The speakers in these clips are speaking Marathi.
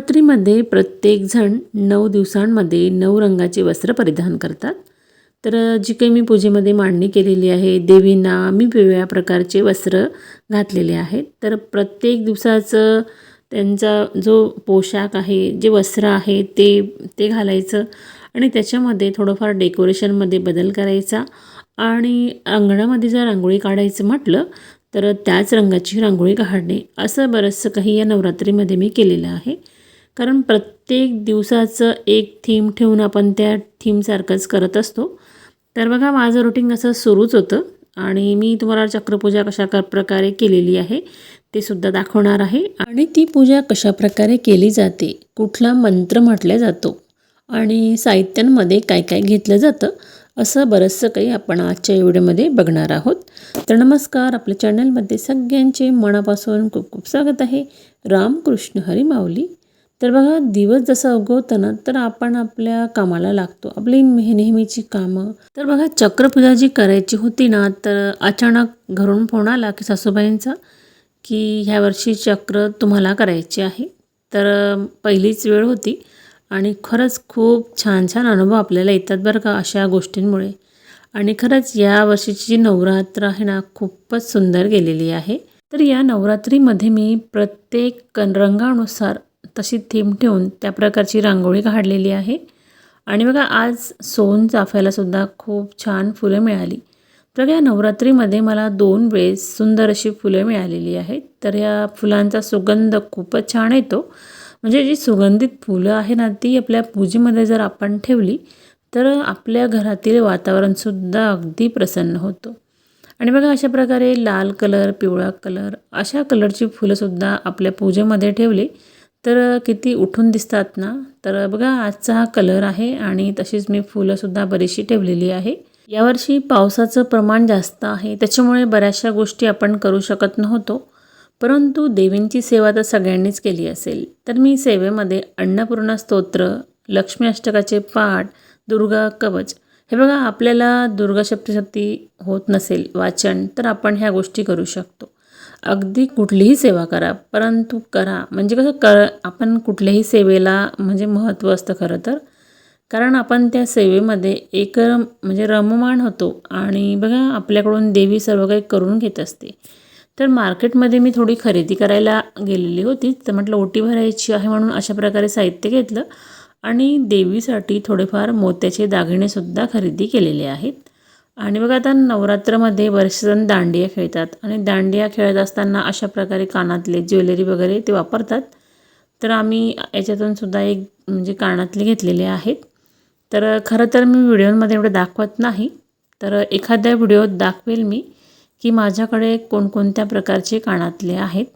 नवरात्रीमध्ये प्रत्येकजण नऊ दिवसांमध्ये नऊ रंगाचे वस्त्र परिधान करतात. तर जी काही मी पूजेमध्ये मांडणी केलेली आहे देवींना मी वेगवेगळ्या प्रकारचे वस्त्र घातलेले आहेत. तर प्रत्येक दिवसाचं त्यांचा जो पोशाख आहे जे वस्त्र आहे ते ते घालायचं आणि त्याच्यामध्ये थोडंफार डेकोरेशनमध्ये बदल करायचा आणि अंगणामध्ये जर रांगोळी काढायचं म्हटलं तर त्याच रंगाची रांगोळी काढणे असं बरंचसं काही या नवरात्रीमध्ये मी केलेलं आहे. कारण प्रत्येक दिवसाचं एक थीम ठेवून आपण त्या थीमसारखंच करत असतो. तर बघा माझं रुटीन असं सुरूच होतं आणि मी तुम्हाला चक्रपूजा कशा क प्रकारे केलेली आहे ते सुद्धा दाखवणार आहे. आणि ती पूजा कशा प्रकारे केली जाते कुठला मंत्र म्हटला जातो आणि साहित्यांमध्ये काय काय घेतलं जातं असं बरंचसं काही आपण आजच्या व्हिडिओमध्ये बघणार आहोत. तर नमस्कार आपल्या चॅनलमध्ये सगळ्यांचे मनापासून खूप खूप स्वागत आहे. रामकृष्ण हरी माऊली. तर बघा दिवस जसा उगवतं ना तर आपण आपल्या कामाला लागतो. आपली नेहमीची कामं. तर बघा चक्रपूजा जी करायची होती ना तर अचानक घरून फोन आला की सासूबाईंचा की ह्या वर्षी चक्र तुम्हाला करायची आहे. तर पहिलीच वेळ होती आणि खरंच खूप छान छान अनुभव आपल्याला येतात बरं का अशा गोष्टींमुळे. आणि खरंच या वर्षीची जी नवरात्र आहे ना खूपच सुंदर गेलेली आहे. तर या नवरात्रीमध्ये मी प्रत्येक कन- रंगानुसार तशी थीम ठेवून त्या प्रकारची रांगोळी काढलेली आहे. आणि बघा आज सोन चाफ्यालासुद्धा खूप छान फुलं मिळाली. तर या नवरात्रीमध्ये मला दोन वेळेस सुंदर अशी फुलं मिळालेली आहेत. तर या फुलांचा सुगंध खूपच छान येतो. म्हणजे जी सुगंधित फुलं आहे ना ती आपल्या पूजेमध्ये जर आपण ठेवली तर आपल्या घरातील वातावरणसुद्धा अगदी प्रसन्न होतं. आणि बघा अशा प्रकारे लाल कलर पिवळा कलर अशा कलरची फुलंसुद्धा आपल्या पूजेमध्ये ठेवली. तर किती उठून दिसतात ना तर बघा आजचा हा कलर आहे आणि तशीच मी फुलंसुद्धा बरीचशी ठेवलेली आहे. यावर्षी पावसाचं प्रमाण जास्त आहे त्याच्यामुळे बऱ्याचशा गोष्टी आपण करू शकत नव्हतो. परंतु देवींची सेवा तर सगळ्यांनीच केली असेल. तर मी सेवेमध्ये अन्नपूर्णा स्तोत्र लक्ष्मी अष्टकाचे पाठ दुर्गा कवच हे बघा आपल्याला दुर्गा सप्तशक्ती होत नसेल वाचन तर आपण ह्या गोष्टी करू शकतो. अगदी कुठलीही सेवा करा परंतु करा. म्हणजे कसं कर आपण कुठल्याही सेवेला म्हणजे महत्त्व असतं खरं तर. कारण आपण त्या सेवेमध्ये एक म्हणजे रममाण होतो आणि बघा आपल्याकडून देवी सर्व काही करून घेत असते. तर मार्केटमध्ये मी थोडी खरेदी करायला गेलेली होती. तर म्हटलं ओटी भरायची आहे म्हणून अशा प्रकारे साहित्य घेतलं आणि देवीसाठी थोडेफार मोत्याचे दागिनेसुद्धा खरेदी केलेले आहेत. आणि बघा आता नवरात्रामध्ये बरेचसे जण दांडिया खेळतात. आणि दांडिया खेळत असताना अशा प्रकारे कानातले ज्वेलरी वगैरे ते वापरतात. तर आम्ही याच्यातून सुद्धा एक म्हणजे कानातले घेतलेले आहेत. तर खरं तर मी व्हिडिओमध्ये एवढं दाखवत नाही. तर एखाद्या व्हिडिओत दाखवेल मी की माझ्याकडे कोणकोणत्या प्रकारचे कानातले आहेत.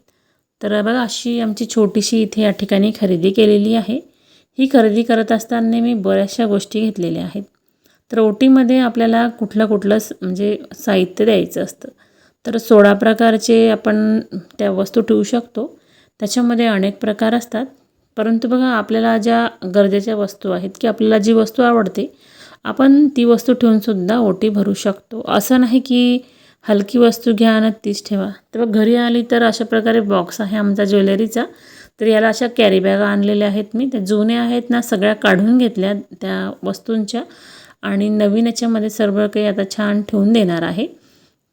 तर बघा अशी आमची छोटीशी इथे या ठिकाणी खरेदी केलेली आहे. ही खरेदी करत असताना मी बऱ्याचशा गोष्टी घेतलेल्या आहेत. तर ओटीमध्ये आपल्याला कुठलं कुठलं स- म्हणजे साहित्य द्यायचं असतं. तर सोळा प्रकारचे आपण त्या वस्तू ठेवू शकतो. त्याच्यामध्ये अनेक प्रकार असतात. परंतु बघा आपल्याला ज्या गरजेच्या वस्तू आहेत की आपल्याला जी वस्तू आवडते आपण ती वस्तू ठेवूनसुद्धा ओटी भरू शकतो. असं नाही की हलकी वस्तू घ्या आणि तीच ठेवा. तर मग घरी आली तर अशा प्रकारे बॉक्स आहे आमचा ज्वेलरीचा. तर याला अशा कॅरी बॅगा आणलेल्या आहेत मी. त्या जुन्या आहेत ना सगळ्या काढून घेतल्या त्या वस्तूंच्या. आणि नवीन याच्यामध्ये सर्व काही आता छान ठेवून देणार आहे.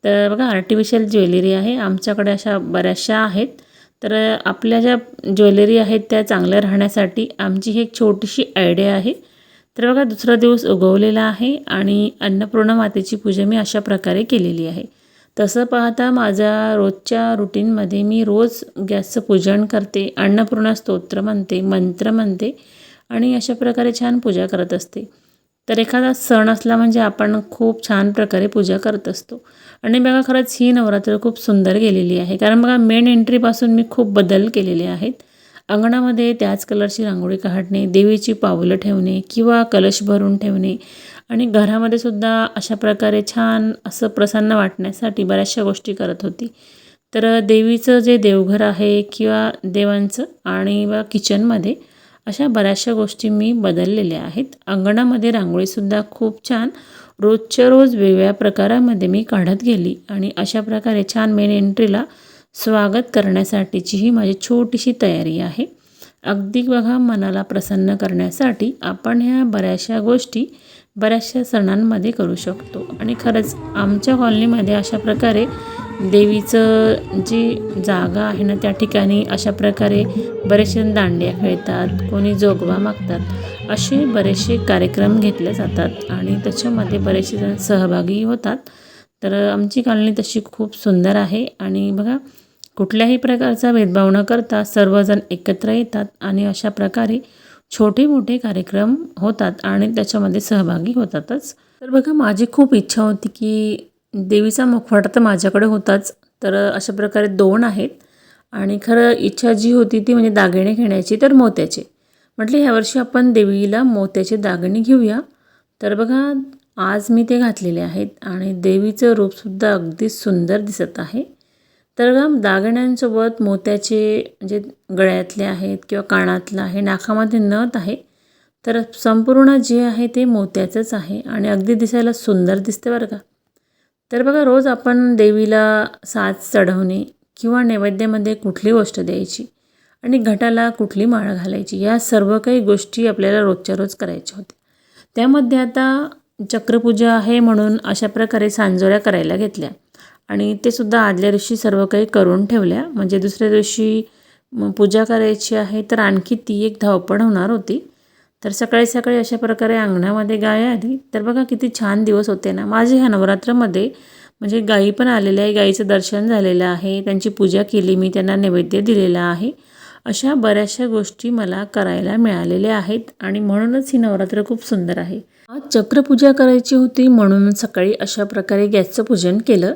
तर बघा आर्टिफिशियल ज्वेलरी आहे. आमच्याकडे अशा बऱ्याचशा आहेत. तर आपल्या ज्या ज्वेलरी आहेत त्या चांगल्या राहण्यासाठी आमची ही एक छोटीशी आयडिया आहे. तर बघा दुसरा दिवस उगवलेला आहे आणि अन्नपूर्णा मातेची पूजा मी अशा प्रकारे केलेली आहे. तसं पाहता माझ्या रोजच्या रुटीनमध्ये मी रोज गॅसचं पूजन करते अन्नपूर्णा स्तोत्र म्हणते मंत्र म्हणते आणि अशा प्रकारे छान पूजा करत असते. तर एखादा सण असला म्हणजे आपण खूप छान प्रकारे पूजा करत असतो. आणि बघा खरंच ही नवरात्र खूप सुंदर गेलेली आहे. कारण बघा मेन एंट्रीपासून मी खूप बदल केलेले आहेत. अंगणामध्ये त्याच कलरची रांगोळी काढणे देवीची पावलं ठेवणे किंवा कलश भरून ठेवणे आणि घरामध्ये सुद्धा अशा प्रकारे छान असं प्रसन्न वाटण्यासाठी बऱ्याचशा गोष्टी करत होती. तर देवीचं जे देवघर आहे किंवा देवांचं आणि किचनमध्ये अशा बऱ्याचशा गोष्टी मी बदललेल्या आहेत. अंगणामध्ये रांगोळीसुद्धा खूप छान. रोजच्या रोज वेगवेगळ्या प्रकारामध्ये मी काढत गेली आणि अशा प्रकारे छान मेन एंट्रीला स्वागत करण्यासाठीची ही माझी छोटीशी तयारी आहे. अगदी बघा मनाला प्रसन्न करण्यासाठी आपण ह्या बऱ्याचशा गोष्टी बऱ्याचशा सणांमध्ये करू शकतो. आणि खरंच आमच्या कॉलनीमध्ये अशा प्रकारे देवीचं जी जागा आहे ना त्या ठिकाणी अशा प्रकारे बरेचसे दांड्या खेळतात कोणी जोगवा मागतात असे बरेचसे कार्यक्रम घेतले जातात आणि त्याच्यामध्ये बरेचसे जण सहभागी होतात. तर आमची कॉलनी तशी खूप सुंदर आहे आणि बघा कुठल्याही प्रकारचा भेदभाव न करता सर्वजण एकत्र येतात आणि अशा प्रकारे छोटे मोठे कार्यक्रम होतात आणि त्याच्यामध्ये सहभागी होतातच. तर बघा माझी खूप इच्छा होती की देवीचा मुखवटा तर माझ्याकडे होताच तर अशा प्रकारे दोन आहेत. आणि खरं इच्छा जी होती ती म्हणजे दागिने घेण्याची तर मोत्याचे. म्हटले ह्यावर्षी आपण देवीला मोत्याचे दागिने घेऊया. तर बघा आज मी ते घातलेले आहेत आणि देवीचं रूपसुद्धा अगदी सुंदर दिसत आहे. तर बघा दागिन्यांसोबत मोत्याचे म्हणजे गळ्यातले आहेत किंवा कानातलं आहे नाकामध्ये नथ आहे तर संपूर्ण जे आहे ते मोत्याचंच आहे आणि अगदी दिसायला सुंदर दिसते बरं का. तर बघा रोज आपण देवीला साज चढवणे किंवा नैवेद्यामध्ये कुठली गोष्ट द्यायची आणि घटाला कुठली माळ घालायची या सर्व काही गोष्टी आपल्याला रोजच्या रोज करायच्या होत्या. त्यामध्ये आता चक्रपूजा आहे म्हणून अशा प्रकारे सांजोऱ्या करायला घेतल्या आणि ते सुद्धा आदल्या दिवशी सर्व काही करून ठेवल्या. म्हणजे दुसऱ्या दिवशी पूजा करायची आहे तर आणखी ती एक धावपळ होणार होती. तर सकाळी सकाळी अशा प्रकारे अंगणामध्ये गाय आली. तर बघा किती छान दिवस होते ना. माझे ह्या नवरात्रामध्ये म्हणजे गायी पण आलेल्या आहे. गाईचं दर्शन झालेलं आहे. त्यांची पूजा केली. मी त्यांना नैवेद्य दिलेला आहे. अशा बऱ्याचशा गोष्टी मला करायला मिळालेल्या आहेत. आणि म्हणूनच ही नवरात्र खूप सुंदर आहे. आज चक्रपूजा करायची होती म्हणून सकाळी अशा प्रकारे गॅसचं पूजन केलं.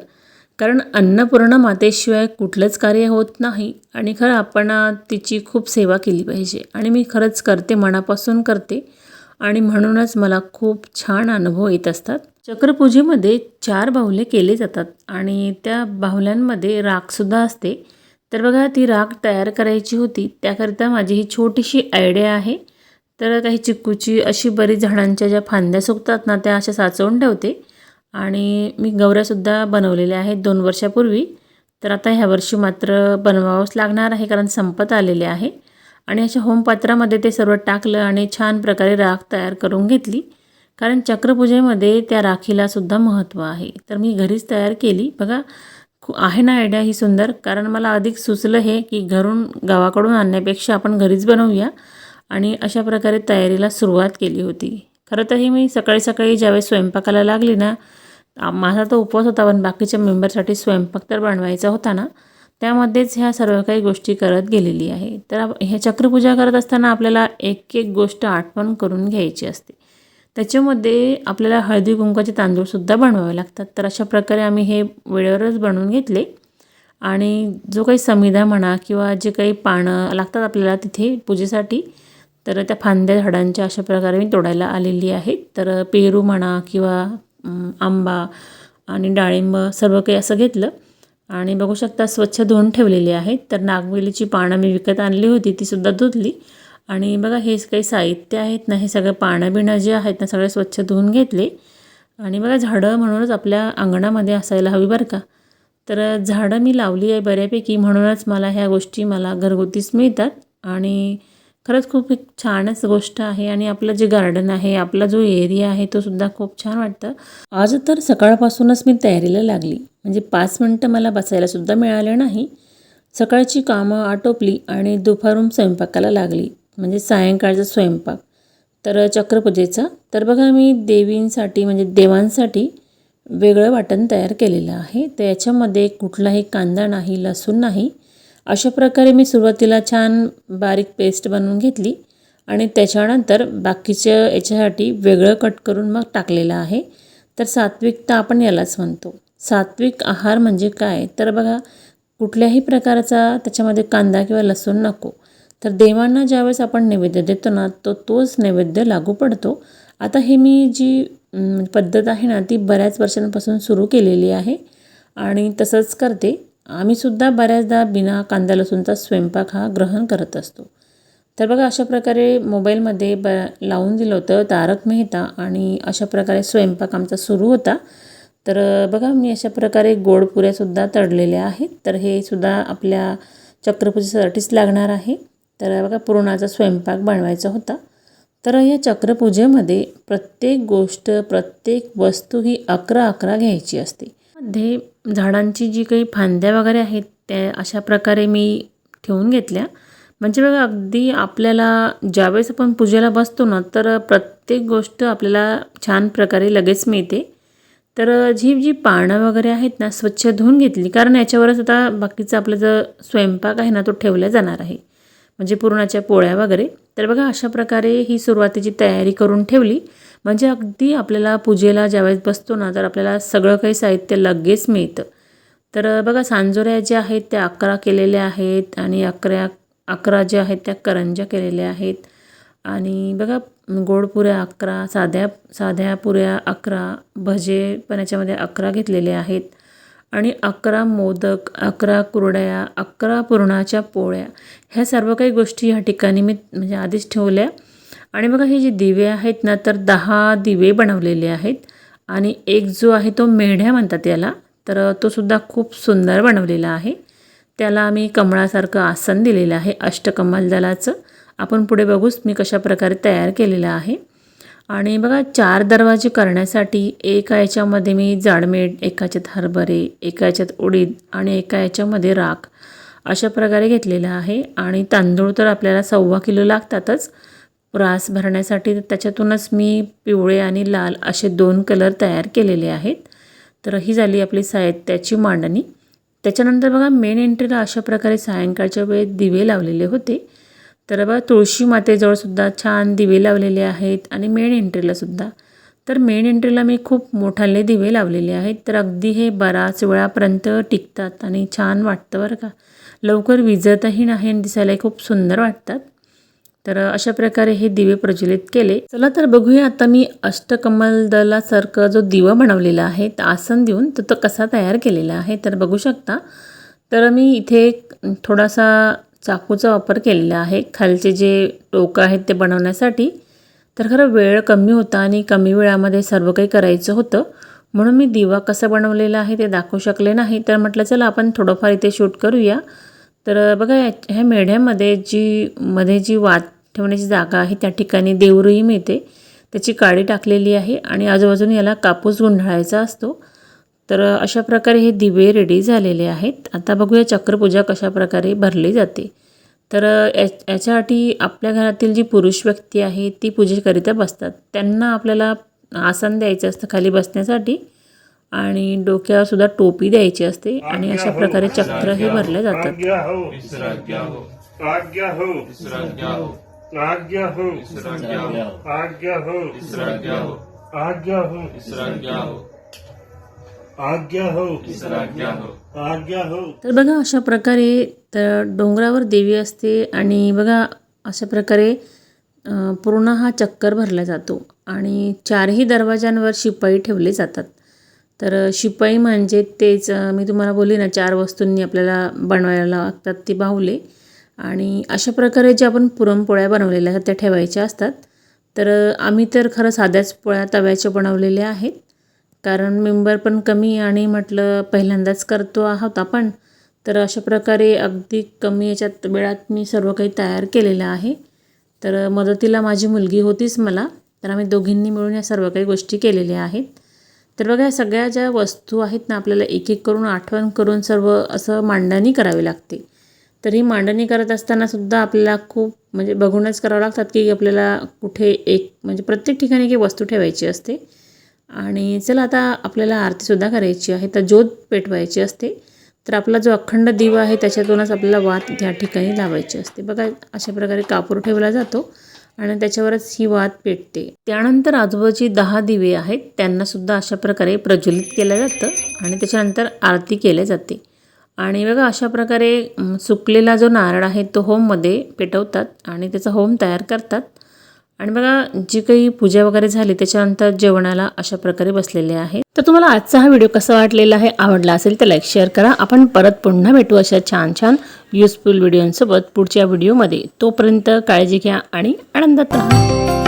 कारण अन्नपूर्ण मातेशिवाय कुठलंच कार्य होत नाही आणि खरं आपण तिची खूप सेवा केली पाहिजे. आणि मी खरंच करते मनापासून करते. आणि म्हणूनच मला खूप छान अनुभव येत असतात. चक्रपूजेमध्ये चार बाहुले केले जातात आणि त्या बाहुल्यांमध्ये राखसुद्धा असते. तर बघा ती राख तयार करायची होती. त्याकरिता माझी ही छोटीशी आयडिया आहे. तर काही चिक्कूची अशी बरीच झाडांच्या ज्या फांद्या सुकतात ना त्या अशा साचवून ठेवते. आणि मी गवऱ्यासुद्धा बनवलेल्या आहेत दोन वर्षापूर्वी. तर आता ह्या वर्षी मात्र बनवावंच लागणार आहे कारण संपत आलेले आहे. आणि अशा होमपात्रामध्ये ते सर्व टाकलं आणि छान प्रकारे राख तयार करून घेतली. कारण चक्रपूजेमध्ये त्या राखीला सुद्धा महत्त्व आहे. तर मी घरीच तयार केली. बघा आहे ना आयडिया ही सुंदर. कारण मला अधिक सुचलं हे की घरून गावाकडून आणण्यापेक्षा आपण घरीच बनवूया. आणि अशा प्रकारे तयारीला सुरुवात केली होती. खरं तर ही मी सकाळी सकाळी ज्यावेळेस स्वयंपाकाला लागली ना माझा तर उपवास होता पण बाकीच्या मेंबरसाठी स्वयंपाक तर बनवायचा होता ना. त्यामध्येच ह्या सर्व काही गोष्टी करत गेलेली आहे. तर ह्या चक्रपूजा करत असताना आपल्याला एक एक गोष्ट आठवण करून घ्यायची असते. त्याच्यामध्ये आपल्याला हळदी कुंकाचे तांदूळसुद्धा बनवावे लागतात. तर अशा प्रकारे आम्ही हे वेळेवरच बनवून घेतले. आणि जो काही समिधा म्हणा किंवा जे काही पानं लागतात आपल्याला तिथे पूजेसाठी तर त्या फांद्या झाडांच्या अशा प्रकारे मी तोडायला आलेली आहे. तर पेरू म्हणा किंवा आंबा आणि डाळिंब सर्व काही असं घेतलं. आणि बघू शकता स्वच्छ धुवून ठेवलेली आहेत. तर नागवेलीची पानं मी विकत आणली होती तीसुद्धा धुतली. आणि बघा हे काही साहित्य आहेत ना हे सगळं पानं बिणं जे आहेत ना सगळे स्वच्छ धुवून घेतले. आणि बघा झाडं म्हणूनच आपल्या अंगणामध्ये असायला हवी बरं का. तर झाडं मी लावली आहे बऱ्यापैकी म्हणूनच मला ह्या गोष्टी मला घरगुतीच मिळतात. आणि खरंच खूप एक छानच गोष्ट आहे आणि आपलं जे गार्डन आहे आपला जो एरिया आहे तो सुद्धा खूप छान वाटतं. आज तर सकाळपासूनच मी तयारीला लागली. म्हणजे पाच मिनटं मला बसायलासुद्धा मिळालं नाही. सकाळची कामं आटोपली आणि दुपारून स्वयंपाकाला लागली. म्हणजे सायंकाळचा स्वयंपाक. तर चक्रपूजेचा. तर बघा मी देवींसाठी म्हणजे देवांसाठी वेगळं वाटण तयार केलेलं आहे. तर याच्यामध्ये कुठलाही कांदा नाही लसूण नाही. अशा प्रकारे मी सुरुवातीला छान बारीक पेस्ट बनवून घेतली आणि त्याच्यानंतर बाकीच्या याच्यासाठी वेगळं कट करून मग टाकलेलं आहे. तर सात्विकता आपण यालाच म्हणतो. सात्विक आहार म्हणजे काय? तर बघा कुठल्याही प्रकारचा त्याच्यामध्ये कांदा किंवा लसूण नको. तर देवांना ज्यावेळेस आपण नैवेद्य देतो ना तो तोच नैवेद्य लागू पडतो. आता हे मी जी पद्धत आहे ना ती बऱ्याच वर्षांपासून सुरू केलेली आहे आणि तसंच करते. आम्हीसुद्धा बऱ्याचदा बिना कांदा लसूणचा स्वयंपाक हा ग्रहण करत असतो. तर बघा अशा प्रकारे मोबाईलमध्ये ब लावून दिलं होतं तारक मेहता आणि अशा प्रकारे स्वयंपाक आमचा सुरू होता. तर बघा मी अशा प्रकारे गोड पुऱ्यासुद्धा तळलेल्या आहेत. तर हे सुद्धा आपल्या चक्रपूजेसाठीच लागणार आहे. तर बघा पुरणाचा स्वयंपाक बनवायचा होता. तर या चक्रपूजेमध्ये प्रत्येक गोष्ट प्रत्येक वस्तू ही अकरा अकरा घ्यायची असते. मध्ये झाडांची जी काही फांद्या वगैरे आहेत त्या अशा प्रकारे मी ठेवून घेतल्या. म्हणजे बघा अगदी आपल्याला ज्यावेळेस आपण पूजेला बसतो ना तर प्रत्येक गोष्ट आपल्याला छान प्रकारे लगेच मिळते. तर जी जी पानं वगैरे आहेत ना स्वच्छ धुवून घेतली. कारण याच्यावरच आता बाकीचा आपला जो स्वयंपाक आहे ना तो ठेवला जाणार आहे. म्हणजे पुरणाच्या पोळ्या वगैरे. तर बघा अशा प्रकारे ही सुरुवातीची तयारी करून ठेवली. म्हणजे अगदी आपल्याला पूजेला ज्यावेळेस बसतो ना तर आपल्याला सगळं काही साहित्य लगेच मिळतं. तर बघा सांजोऱ्या ज्या आहेत त्या अकरा केलेल्या आहेत आणि अकरा अकरा ज्या आहेत त्या करंज्या केलेल्या आहेत. आणि बघा गोड पुऱ्या अकरा साध्या साध्या पुऱ्या अकरा भजे पण याच्यामध्ये अकरा घेतलेले आहेत. आणि अकरा मोदक अकरा कुरड्या अकरा पुरणाच्या पोळ्या ह्या सर्व काही गोष्टी ह्या ठिकाणी मी म्हणजे आधीच ठेवल्या. आणि बघा हे जे दिवे आहेत ना तर दहा दिवे बनवलेले आहेत. आणि एक जो आहे तो मेढ्या म्हणतात याला. तर तो सुद्धा खूप सुंदर बनवलेला आहे. त्याला आम्ही कमळासारखं आसन दिलेलं आहे अष्टकमल दलाचं. आपण पुढे बघूच मी कशा प्रकारे तयार केलेलं आहे. आणि बघा चार दरवाजे करण्यासाठी एका याच्यामध्ये मी जाडमेट एका याच्यात हरभरे एका याच्यात उडीद आणि एका याच्यामध्ये राख अशा प्रकारे घेतलेलं आहे. आणि तांदूळ तर आपल्याला सव्वा किलो लागतातच. रास भरण्यासाठी तर त्याच्यातूनच मी पिवळे आणि लाल असे दोन कलर तयार केलेले आहेत. तर ही झाली आपली साहित्याची मांडणी. त्याच्यानंतर बघा मेन एंट्रीला अशा प्रकारे सायंकाळच्या वेळेत दिवे लावलेले होते. तर बघा तुळशी मातेजवळसुद्धा छान दिवे लावलेले आहेत आणि मेन एंट्रीलासुद्धा तर मेन एंट्रीला मी खूप मोठाले दिवे लावलेले आहेत. तर अगदी हे बराच वेळापर्यंत टिकतात आणि छान वाटतं बरं का. लवकर विजतही नाही आणि दिसायलाही खूप सुंदर वाटतात. तर अशा प्रकारे हे दिवे प्रज्वलित केले. चला तर बघूया आता मी अष्टकमल दलासारखं जो दिवा बनवलेला आहे आसन देऊन तर तो कसा तयार केलेला आहे तर बघू शकता. तर मी इथे थोडासा चाकूचा वापर केलेला आहे. खालचे जे टोकं आहेत ते बनवण्यासाठी. तर खरं वेळ कमी होता आणि कमी वेळामध्ये सर्व काही करायचं होतं. म्हणून मी दिवा कसा बनवलेला आहे ते दाखवू शकले नाही. तर म्हटलं चला आपण थोडंफार इथे शूट करूया. तर बघा या ह्या मेढ्यामध्ये जी मध्ये जी वात ठेवण्याची जागा आहे. त्या ठिकाणी देवरुई मिळते. त्याची काडी टाकलेली आहे आणि आजूबाजूने याला कापूस गुंढाळायचा असतो. तर अशा प्रकारे हे दिवे रेडी झालेले आहेत. आता बघूया चक्रपूजा कशा प्रकारे भरली जाते. तर या याच्यासाठी आपल्या घरातील जी पुरुष व्यक्ती आहे ती पूजेकरिता बसतात. त्यांना आपल्याला आसन द्यायचं असतं खाली बसण्यासाठी आणि डोक्यावरसुद्धा टोपी द्यायची असते आणि अशा प्रकारे चक्र हे भरले जातात. आज्ञा हो हो आज्ञा हो हो आज्ञा हो हो आज्ञा हो आज्ञा हो तर बघा अशा प्रकारे तर डोंगरावर देवी असते आणि बघा अशा प्रकारे पूर्ण हा चक्कर भरला जातो आणि चारही दरवाजांवर शिपाई ठेवले जातात. तर शिपाई म्हणजे तेच मी तुम्हाला बोलली ना चार वस्तूंनी आपल्याला बनवायला लागतात ती बाहुले. आणि अशा प्रकारे ज्या आपण पुरणपोळ्या बनवलेल्या आहेत त्या ठेवायच्या असतात. तर आम्ही तर खरं साध्याच पोळ्या तव्याच्या बनवलेल्या आहेत. कारण मेंबर पण कमी आणि म्हटलं पहिल्यांदाच करतो आहोत आपण. तर अशा प्रकारे अगदी कमी याच्यात वेळात मी सर्व काही तयार केलेलं आहे. तर मदतीला माझी मुलगी होतीच मला. तर आम्ही दोघींनी मिळून या सर्व काही गोष्टी केलेल्या आहेत. तर बघा या सगळ्या ज्या वस्तू आहेत ना आपल्याला एक एक करून आठवण करून सर्व असं मांडणी करावी लागते. तर ही मांडणी करत असताना सुद्धा आपल्याला खूप म्हणजे बघूनच करावं लागतात की आपल्याला कुठे एक म्हणजे प्रत्येक ठिकाणी एक वस्तू ठेवायची असते. आणि चला आता आपल्याला आरतीसुद्धा करायची आहे तर ज्योत पेटवायची असते. तर आपला जो अखंड दिवा आहे त्याच्यातूनच आपल्याला वात त्या ठिकाणी लावायची असते. बघा अशा प्रकारे कापूर ठेवला जातो आणि त्याच्यावरच ही वात पेटते. त्यानंतर आजूबाजूची दहा दिवे आहेत त्यांनासुद्धा अशा प्रकारे प्रज्वलित केलं जातं आणि त्याच्यानंतर आरती केल्या जाते. आणि बघा अशा प्रकारे सुकलेला जो नारळ आहे तो होममध्ये पेटवतात आणि त्याचा होम तयार करतात. आणि बघा जी काही पूजा वगैरे झाली त्याच्यानंतर जेवणाला अशा प्रकारे बसलेले आहे तर तुम्हाला आजचा हा व्हिडिओ कसा वाटलेला आहे आवडला असेल तर लाईक शेअर करा. आपण परत पुन्हा भेटू अशा छान छान युजफुल व्हिडिओंसोबत पुढच्या व्हिडिओमध्ये तोपर्यंत काळजी घ्या आणि आनंदात राहा.